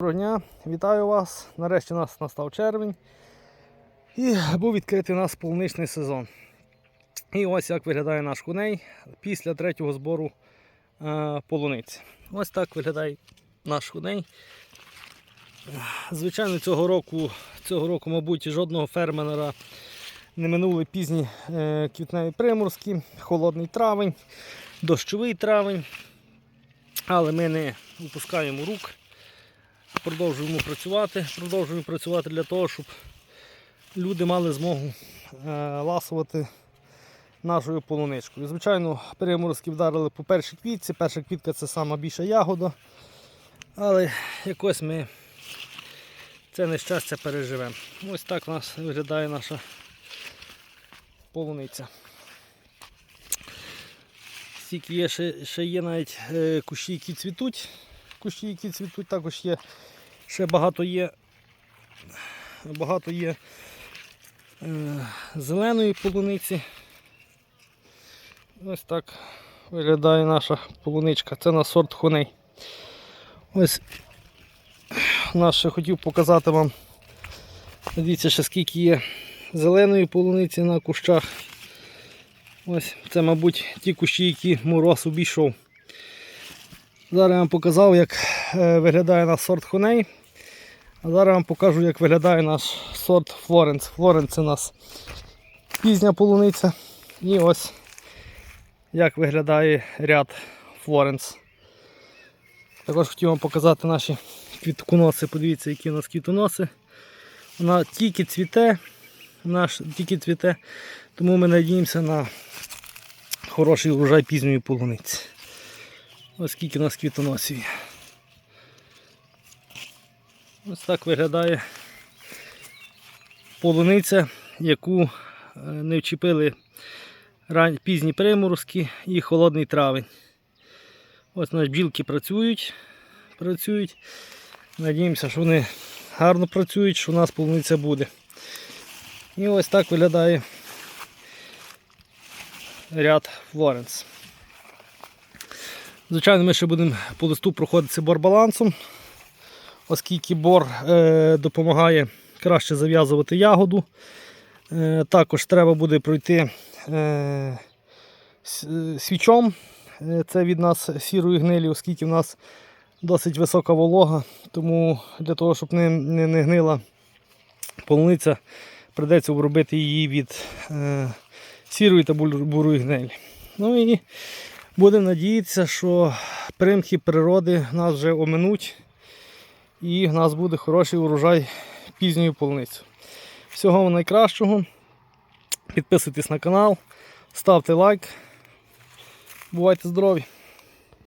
Доброго дня, вітаю вас. Нарешті у нас настав червень. І був відкритий у нас полуничний сезон. І ось як виглядає наш куней після третього збору е, полуниці. Ось так виглядає наш куней. Звичайно, цього року, цього року, мабуть, жодного фермера не минули пізні е, квітневі приморські, холодний травень, дощовий травень. Але ми не упускаємо рук продовжуємо працювати, продовжуємо працювати для того, щоб люди мали змогу е, ласувати нашою полуничкою. Звичайно, переморозки вдарили по першій квітці. Перша квітка це сама більша ягода. Але якось ми це нещастя переживемо. Ось так у нас виглядає наша полуниця. Стільки є, ще, ще є навіть е, кущі, які цвітуть. Кущі, які цвітуть, також є. Ще багато є. Багато є е, зеленої полуниці. Ось так виглядає наша полуничка. Це на сорт хоней. Ось наш ще хотів показати вам. Дивіться, ще скільки є зеленої полуниці на кущах. Ось це, мабуть, ті кущі, які мороз обійшов. Зараз я вам показав, як е, виглядає наш сорт хоней. А зараз вам покажу, як виглядає наш сорт Флоренс. Флоренс це у нас пізня полуниця. І ось як виглядає ряд Флоренс. Також хотів вам показати наші квітконоси. Подивіться, які у нас квітоноси. Вона тільки цвіте, наш тільки цвіте, тому ми надіємося на хороший урожай пізньої полуниці. Ось скільки у нас квітоносів. Ось так виглядає полуниця, яку е, не вчепили пізні приморозки і холодний травень. Ось наші бджілки працюють. працюють. Надіємося, що вони гарно працюють, що у нас полуниця буде. І ось так виглядає ряд Флоренс. Звичайно, ми ще будемо по листу проходити бор балансом, оскільки бор е, допомагає краще зав'язувати ягоду. Е, також треба буде пройти е, свічом. Це від нас сірої гнилі, оскільки в нас досить висока волога. Тому для того, щоб не, не, не гнила полуниця, придеться обробити її від е, сірої та бурої гнилі. Ну і Будемо надіятися, що примхи природи нас вже оминуть і в нас буде хороший урожай пізньої полуниці. Всього вам найкращого. Підписуйтесь на канал, ставте лайк. Бувайте здорові!